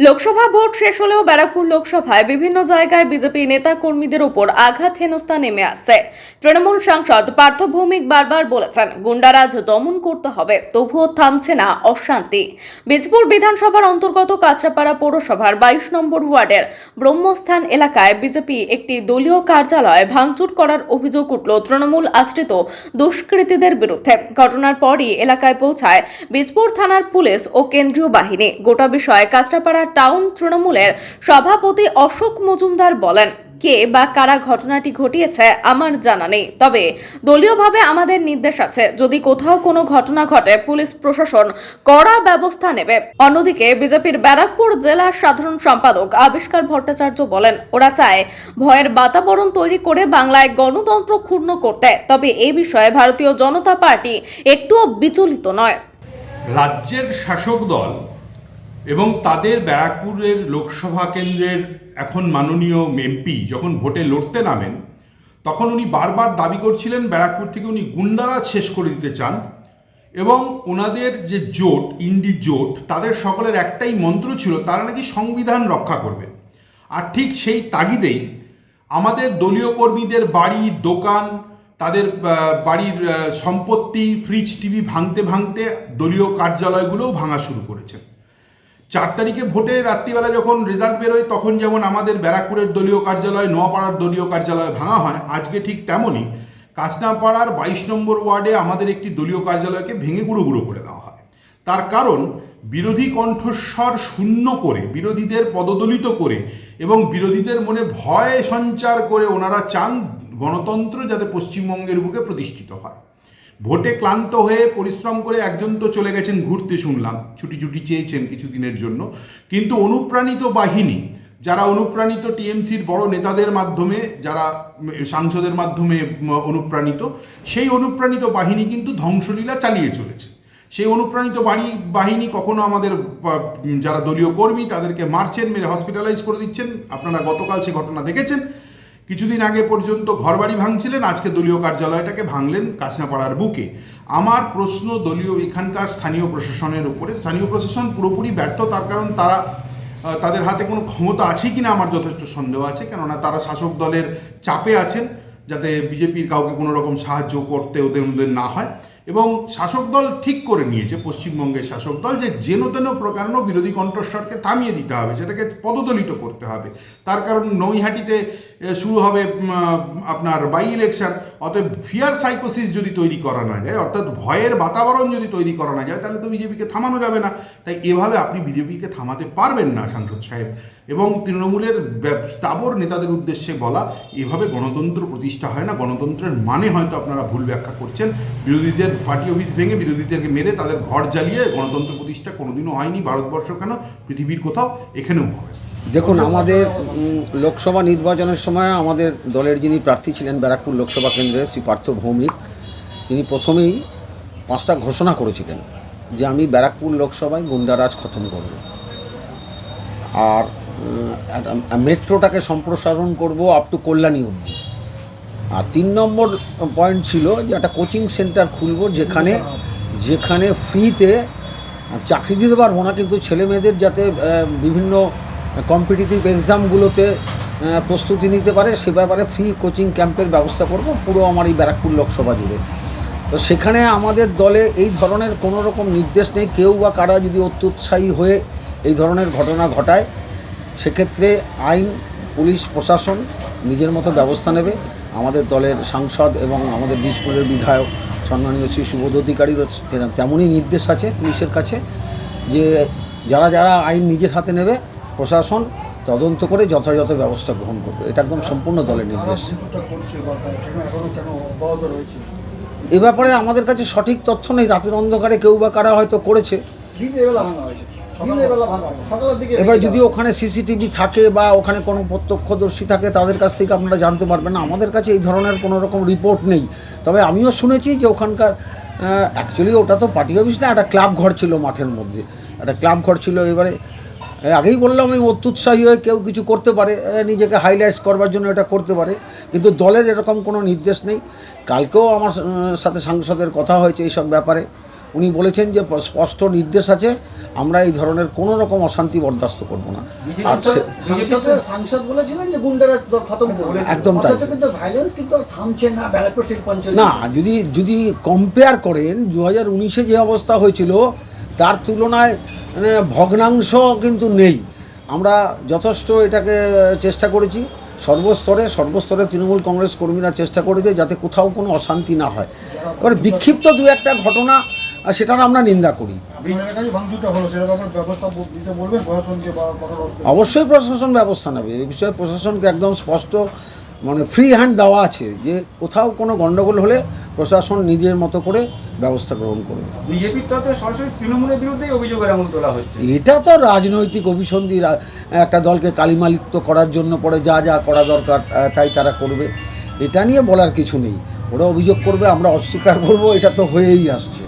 Lok Sabha vote শেষ হলেও ব্যারাকপুর লোকসভায় বিভিন্ন জায়গায় বিজেপি নেতা কর্মীদের উপর আঘাত হেনস্থা নেমে আসছে। তৃণমূল সাংসদ পার্থ ভৌমিক বারবার বলেছেন গুন্ডারাজ দমন করতে হবে, তবুও থামছে না অশান্তি। বীজপুর বিধানসভার অন্তর্গত কাঁচরাপাড়া পৌরসভার বাইশ নম্বর ওয়ার্ডের ব্রহ্মস্থান এলাকায় বিজেপি একটি দলীয় কার্যালয় ভাঙচুর করার অভিযোগ উঠল তৃণমূল আশ্রিত দুষ্কৃতীদের বিরুদ্ধে। ঘটনার পরই এলাকায় পৌঁছায় বীজপুর থানার পুলিশ ও কেন্দ্রীয় বাহিনী। গোটা বিষয়ে কাঁচরাপাড়া টাউন তৃণমূলের সভাপতি অশোক মজুমদার বলেন, কে বা কারা ঘটনাটি ঘটিয়েছে আমার জানা নেই। তবে দলীয়ভাবে আমাদের নির্দেশ আছে, যদি কোথাও কোনো ঘটনা ঘটে, পুলিশ প্রশাসন কড়া ব্যবস্থা নেবে। অন্যদিকে বিজেপির ব্যারাকপুর জেলার সাধারণ সম্পাদক আবিষ্কার ভট্টাচার্য বলেন, ওরা চায় ভয়ের বাতাবরণ তৈরি করে বাংলায় গণতন্ত্র ক্ষুণ্ণ করতে। তবে এ বিষয়ে ভারতীয় জনতা পার্টি একটুও বিচলিত নয়। রাজ্যের শাসক দল এবং তাদের ব্যারাকপুরের লোকসভা কেন্দ্রের এখন মাননীয় এমপি যখন ভোটে লড়তে নামেন, তখন উনি বারবার দাবি করছিলেন ব্যারাকপুর থেকে উনি গুন্ডারা শেষ করে দিতে চান এবং ওনাদের যে জোট, ইন্ডি জোট, তাদের সকলের একটাই মন্ত্র ছিল, তারা নাকি সংবিধান রক্ষা করবে। আর ঠিক সেই তাগিদেই আমাদের দলীয় কর্মীদের বাড়ি, দোকান, তাদের বাড়ির সম্পত্তি ফ্রিজ টিভি ভাঙতে ভাঙতে দলীয় কার্যালয়গুলোও ভাঙা শুরু করেছে। চার তারিখে ভোটে রাত্রিবেলা যখন রেজাল্ট বেরোয়, তখন যেমন আমাদের ব্যারাকপুরের দলীয় কার্যালয়, নোয়াপাড়ার দলীয় কার্যালয় ভাঙা হয়, আজকে ঠিক তেমনই কাঁচনাপাড়ার বাইশ নম্বর ওয়ার্ডে আমাদের একটি দলীয় কার্যালয়কে ভেঙে গুঁড়ো গুঁড়ো করে দেওয়া হয়। তার কারণ, বিরোধী কণ্ঠস্বর শূন্য করে, বিরোধীদের পদদলিত করে এবং বিরোধীদের মনে ভয় সঞ্চার করে ওনারা চান গণতন্ত্র যাতে পশ্চিমবঙ্গের বুকে প্রতিষ্ঠিত হয়। ভোটে ক্লান্ত হয়ে পরিশ্রম করে একজন তো চলে গেছেন ঘুরতে শুনলাম। ছুটি ছুটি চেয়েছেন কিছুদিনের জন্য। কিন্তু অনুপ্রাণিত বাহিনী, যারা অনুপ্রাণিত টিএমসির বড় নেতাদের মাধ্যমে, যারা সাংসদের মাধ্যমে অনুপ্রাণিত, সেই অনুপ্রাণিত বাহিনী কিন্তু ধ্বংসলীলা চালিয়ে চলেছে। সেই অনুপ্রাণিত বাড়ি, বাহিনী কখনো আমাদের যারা দলীয় কর্মী, তাদেরকে মারছেন, মেরে হসপিটালাইজ করে দিচ্ছেন। আপনারা গতকাল সে ঘটনা দেখেছেন। কিছুদিন আগে পর্যন্ত ঘরবাড়ি ভাঙছিলেন, আজকে দলীয় কার্যালয়টাকে ভাঙলেন কাছনাপাড়ার বুকে। আমার প্রশ্ন দলীয় এখানকার স্থানীয় প্রশাসনের উপরে। স্থানীয় প্রশাসন পুরোপুরি ব্যর্থ, তার কারণ তারা তাদের হাতে কোনো ক্ষমতা আছে কিনা আমার যথেষ্ট সন্দেহ আছে, কেননা তারা শাসক দলের চাপে আছেন, যাতে বিজেপির কাউকে কোনো রকম সাহায্য করতে ওদের মধ্যে না হয়। এবং শাসক দল ঠিক করে নিয়েছে, পশ্চিমবঙ্গের শাসক দল, যে যেন তেন প্রকারণ বিরোধী কণ্ঠস্বরকে থামিয়ে দিতে হবে, সেটাকে পদদলিত করতে হবে। তার কারণ নৈহাটিতে শুরু হবে আপনার বাই ইলেকশন অতএব ফিয়ার সাইকোসিস যদি তৈরি করা না যায়, অর্থাৎ ভয়ের বাতাবরণ যদি তৈরি করা না যায়, তাহলে তো বিজেপিকে থামানো যাবে না। তাই এভাবে আপনি বিজেপিকে থামাতে পারবেন না, সাংসদ সাহেব। এবং তৃণমূলের স্থাবর নেতাদের উদ্দেশ্যে বলা, এভাবে গণতন্ত্র প্রতিষ্ঠা হয় না। গণতন্ত্রের মানে হয়তো আপনারা ভুল ব্যাখ্যা করছেন। বিরোধীদের পার্টি অফিস ভেঙে বিরোধীদেরকে মেরে তাদের ঘর জ্বালিয়ে গণতন্ত্র প্রতিষ্ঠা কোনোদিনও হয়নি, ভারতবর্ষ কেন, পৃথিবীর কোথাও এখানেও না। দেখুন, আমাদের লোকসভা নির্বাচনের সময় আমাদের দলের যিনি প্রার্থী ছিলেন ব্যারাকপুর লোকসভা কেন্দ্রে শ্রী পার্থ ভৌমিক, তিনি প্রথমেই পাঁচটা ঘোষণা করেছিলেন যে আমি ব্যারাকপুর লোকসভায় গুন্ডারাজ খতম করব। আর মেট্রোটাকে সম্প্রসারণ করব আপ টু কল্যাণী অবধি। আর তিন নম্বর পয়েন্ট ছিল যে একটা কোচিং সেন্টার খুলব যেখানে যেখানে ফ্রিতে চাকরি দিতে পারব না, কিন্তু ছেলে মেয়েদের যাতে বিভিন্ন কম্পিটিটিভ এক্সামগুলোতে প্রস্তুতি নিতে পারে, সে ব্যাপারে ফ্রি কোচিং ক্যাম্পের ব্যবস্থা করব, পুরো আমার এই ব্যারাকপুর লোকসভা জুড়ে। তো সেখানে আমাদের দলে এই ধরনের কোনো রকম নির্দেশ নেই, কেউ বা কারা যদি অত্যুৎসাহী হয়ে এই ধরনের ঘটনা ঘটায়, সেক্ষেত্রে আইন, পুলিশ, প্রশাসন নিজের মতো ব্যবস্থা নেবে। আমাদের দলের সাংসদ এবং আমাদের বীজপুরের বিধায়ক সম্মানীয় শ্রী সুবোধ অধিকারীরও তেমনই নির্দেশ আছে পুলিশের কাছে, যে যারা যারা আইন নিজের হাতে নেবে প্রশাসন তদন্ত করে যথাযথ ব্যবস্থা গ্রহণ করবে। এটা একদম সম্পূর্ণ দলের নির্দেশ। এ ব্যাপারে আমাদের কাছে সঠিক তথ্য নেই। রাতের অন্ধকারে কেউ বা কারা হয়তো করেছে। এবার যদি ওখানে সিসিটিভি থাকে বা ওখানে কোনো প্রত্যক্ষদর্শী থাকে তাদের কাছ থেকে আপনারা জানতে পারবেন না। আমাদের কাছে এই ধরনের কোনো রকম রিপোর্ট নেই। তবে আমিও শুনেছি যে ওখানকার অ্যাকচুয়ালি ওটা তো পার্টি অফিস না একটা ক্লাব ঘর ছিল মাঠের মধ্যে। একটা ক্লাব ঘর ছিল এবারে আগেই বললাম এই অত্যুৎসাহী হয়ে কেউ কিছু করতে পারে নিজেকে হাইলাইটস করবার জন্য এটা করতে পারে কিন্তু দলের এরকম কোনো নির্দেশ নেই। কালকেও আমার সাথে সাংসদের কথা হয়েছে এইসব ব্যাপারে। উনি বলেছেন যে স্পষ্ট নির্দেশ আছে আমরা এই ধরনের কোনো রকম অশান্তি বরদাস্ত করব না। আর সে- সাংসদ- সাংসদ বলেছিলেন যে গুন্ডারা খতম একদম তাই। কিন্তু ভাইলেন্স কিন্তু থামছে না ব্যারাকপুর না যদি যদি কম্পেয়ার করেন দু হাজার উনিশে যে অবস্থা হয়েছিল তার তুলনায় মানে ভগ্নাংশ কিন্তু নেই। আমরা যথেষ্ট এটাকে চেষ্টা করেছি সর্বস্তরে সর্বস্তরে তৃণমূল কংগ্রেস কর্মীরা চেষ্টা করেছে যাতে কোথাও কোনো অশান্তি না হয়। এবার বিক্ষিপ্ত দু একটা ঘটনা সেটার আমরা নিন্দা করি। অবশ্যই প্রশাসন ব্যবস্থা নেবে। এই বিষয়ে প্রশাসনকে একদম স্পষ্ট মানে ফ্রি হ্যান্ড দেওয়া আছে যে কোথাও কোনো গণ্ডগোল হলে প্রশাসন নিজের মতো করে ব্যবস্থা গ্রহণ করবে। বিজেপির তরফে সরাসরি তৃণমূলের বিরুদ্ধেই অভিযোগ এমন তোলা হচ্ছে। এটা তো রাজনৈতিক অভিসন্ধি একটা দলকে কালিমালিপ্ত করার জন্য পরে যা যা করা দরকার তাই তারা করবে। এটা নিয়ে বলার কিছু নেই। ওরা অভিযোগ করবে আমরা অস্বীকার করব এটা তো হয়েই আসছে।